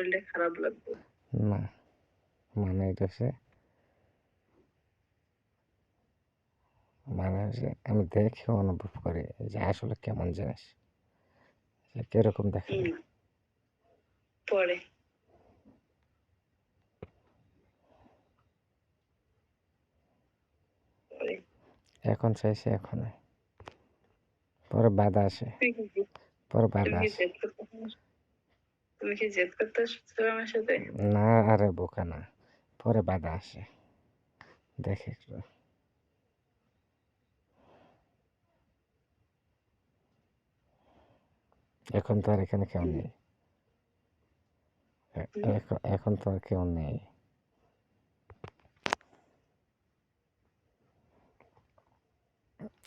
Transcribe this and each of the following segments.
শরীরটা খারাপ লাগবে। না মানে এটা হচ্ছে মানে হচ্ছে আমি দেখে অনুভব করি যে আসলে কেমন জিনিস কীরকম দেখা। পরে। এখন চাইছে এখন পরে বাধা আসে। পরে বাধা আসে? তুমি কি জেদ করতে আসছো আমার সাথে? না আরে বোকা না। পরে বাধা আসে। দেখে একটু। এখন তো আর এখানে কেউ নেই। এখন- তো আর কেউ নেই।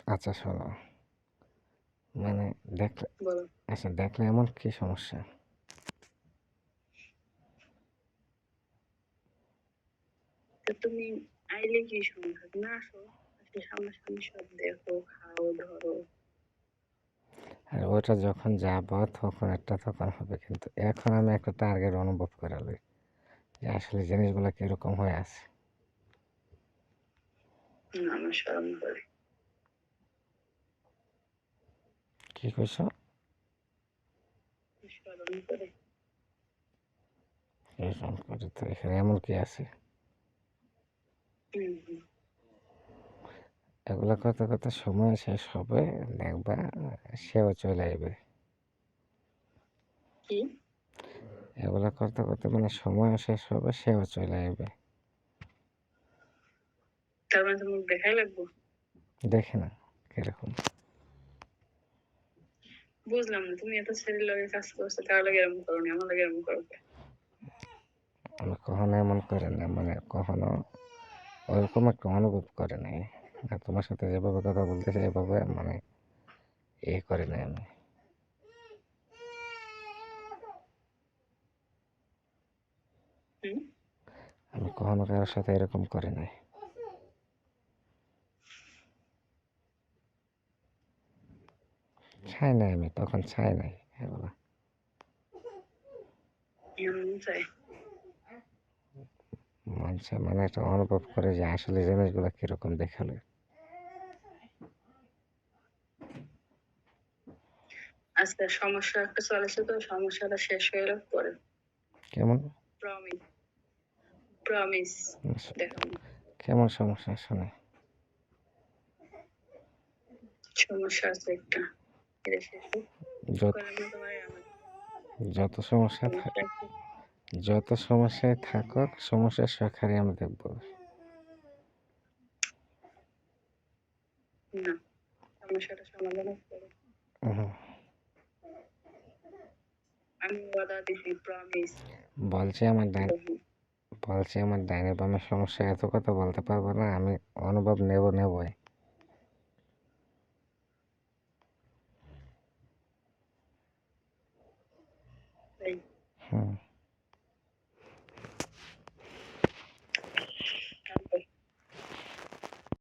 আচ্ছা শোনো। মানে দেখলে আচ্ছা দেখলে এমন কি সমস্যা? তুমি আইলে কি সমস্যা তুমি আসো সামনাসামনি সব দেখো খাও ধরো। আর ওটা যখন যাব তখন একটা তখন হবে কিন্তু এখন আমি একটা টার্গেট অনুভব করালি যে আসলে জিনিসগুলো কীরকম হয়ে আছে। না কি কইছ? করে তো এখানে এমন কি আছে। এগুলো কত কত সময় শেষ হবে দেখবা সেও চলে আসবে। কি? এগুলো করতে করতে মানে সময় শেষ হবে সেও চলে আসবে। তার মানে দেখে না কীরকম। বুঝলাম না তুমি এত ছেলের লগে কাজ করছ তার লগে এরকম করো নি আমার লগে এরকম করো? আমি কখনো এমন করে না মানে কখনো ওরকম একটা অনুভব করে নাই। আর তোমার সাথে যেভাবে কথা বলতেছে এভাবে মানে এ করে নাই আমি। আমি কখনো কারোর সাথে এরকম করে নাই। চাই নাই আমি তখন চাই নাই এগুলো। এমন চাই মানুষের মানে একটা অনুভব করে যে আসলে জিনিসগুলো কীরকম দেখালে। আজকে সমস্যা একটা চলেছে তো সমস্যাটা শেষ হয়ে গেলে পরে। কেমন? প্রমিস প্রমিস কেমন সমস্যা শুনে? সমস্যা আছে একটা যত সমস্যা। যত সমস্যায় থাকুক সমস্যার শাখারই আমি দেখব। না সমস্যাটা সমাধান। আমি ওয়াদা দিছি প্রমিস বলছে আমার ডাইন বলছে আমার ডাইনে বামে সমস্যা এত কথা বলতে পারব না আমি অনুভব নেব নেবই। হুম।